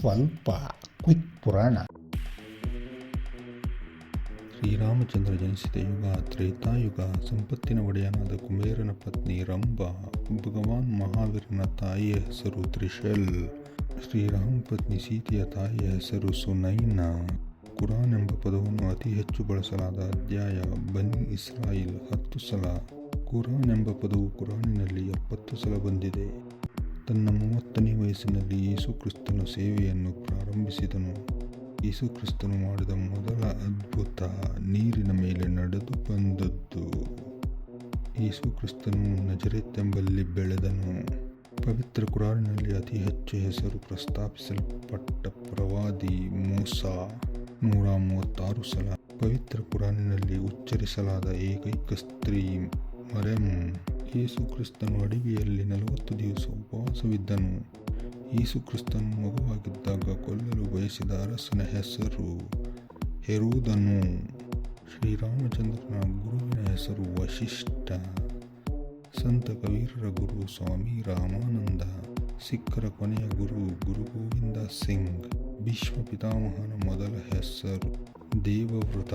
ಸ್ವಲ್ಪ ಕ್ವಿಕ್ ಪುರಾಣ. ಶ್ರೀರಾಮಚಂದ್ರ ಜನಿಸಿದ ಯುಗ ತ್ರೇತಾಯುಗ, ಸಂಪತ್ತಿನ ಒಡೆಯನಾದ ಕುಬೇರನ ಪತ್ನಿ ರಂಭ, ಭಗವಾನ್ ಮಹಾವೀರನ ತಾಯಿಯ ಹೆಸರು ತ್ರಿಶಲ್, ಶ್ರೀರಾಮ ಪತ್ನಿ ಸೀತೆಯ ತಾಯಿಯ ಹೆಸರು ಸುನೈನ. ಕುರಾನ್ ಎಂಬ ಪದವನ್ನು ಅತಿ ಹೆಚ್ಚು ಬಳಸಲಾದ ಅಧ್ಯಾಯ ಬನಿ ಇಸ್ರಾಯಿಲ್ ಹತ್ತು ಸಲ. ಕುರಾನ್ ಎಂಬ ಪದವು ಕುರಾನಿನಲ್ಲಿ ಎಪ್ಪತ್ತು ಸಲ ಬಂದಿದೆ. ತನ್ನ ಮೂವತ್ತನೇ ವಯಸ್ಸಿನಲ್ಲಿ ಯೇಸು ಕ್ರಿಸ್ತನು ಸೇವೆಯನ್ನು ಪ್ರಾರಂಭಿಸಿದನು. ಯೇಸುಕ್ರಿಸ್ತನು ಮಾಡಿದ ಮೊದಲ ಅದ್ಭುತ ನೀರಿನ ಮೇಲೆ ನಡೆದು ಬಂದದ್ದು. ಯೇಸುಕ್ರಿಸ್ತನು ಕ್ರಿಸ್ತನು ನಜರೆತ್ ಎಂಬಲ್ಲಿ ಬೆಳೆದನು. ಪವಿತ್ರ ಕುರಾನಿನಲ್ಲಿ ಅತಿ ಹೆಚ್ಚು ಹೆಸರು ಪ್ರಸ್ತಾಪಿಸಲ್ಪಟ್ಟ ಪ್ರವಾದಿ ಮೂಸ ನೂರ ಮೂವತ್ತಾರು ಸಲ. ಪವಿತ್ರ ಕುರಾನಿನಲ್ಲಿ ಉಚ್ಚರಿಸಲಾದ ಏಕೈಕ ಸ್ತ್ರೀ ಮರೆಂ ಯೇಸು ಕ್ರಿಸ್ತನು ಅಡವಿಯಲ್ಲಿ ನಲವತ್ತು ದಿವಸ ಉಪವಾಸವಿದ್ದನು. ಯೇಸು ಕ್ರಿಸ್ತನು ಮಗುವಾಗಿದ್ದಾಗ ಕೊಲ್ಲಲು ಬಯಸಿದ ಅರಸನ ಹೆಸರು ಹೆರೋದನು. ಶ್ರೀರಾಮಚಂದ್ರನ ಗುರುವಿನ ಹೆಸರು ವಶಿಷ್ಠ. ಸಂತ ಕವೀರರ ಗುರು ಸ್ವಾಮಿ ರಾಮಾನಂದ. ಸಿಖ್ಖರ ಕೊನೆಯ ಗುರು ಗುರು ಗೋವಿಂದ ಸಿಂಗ್. ಭೀಷ್ಮ ಪಿತಾಮಹನ ಮೊದಲ ಹೆಸರು ದೇವವ್ರತ.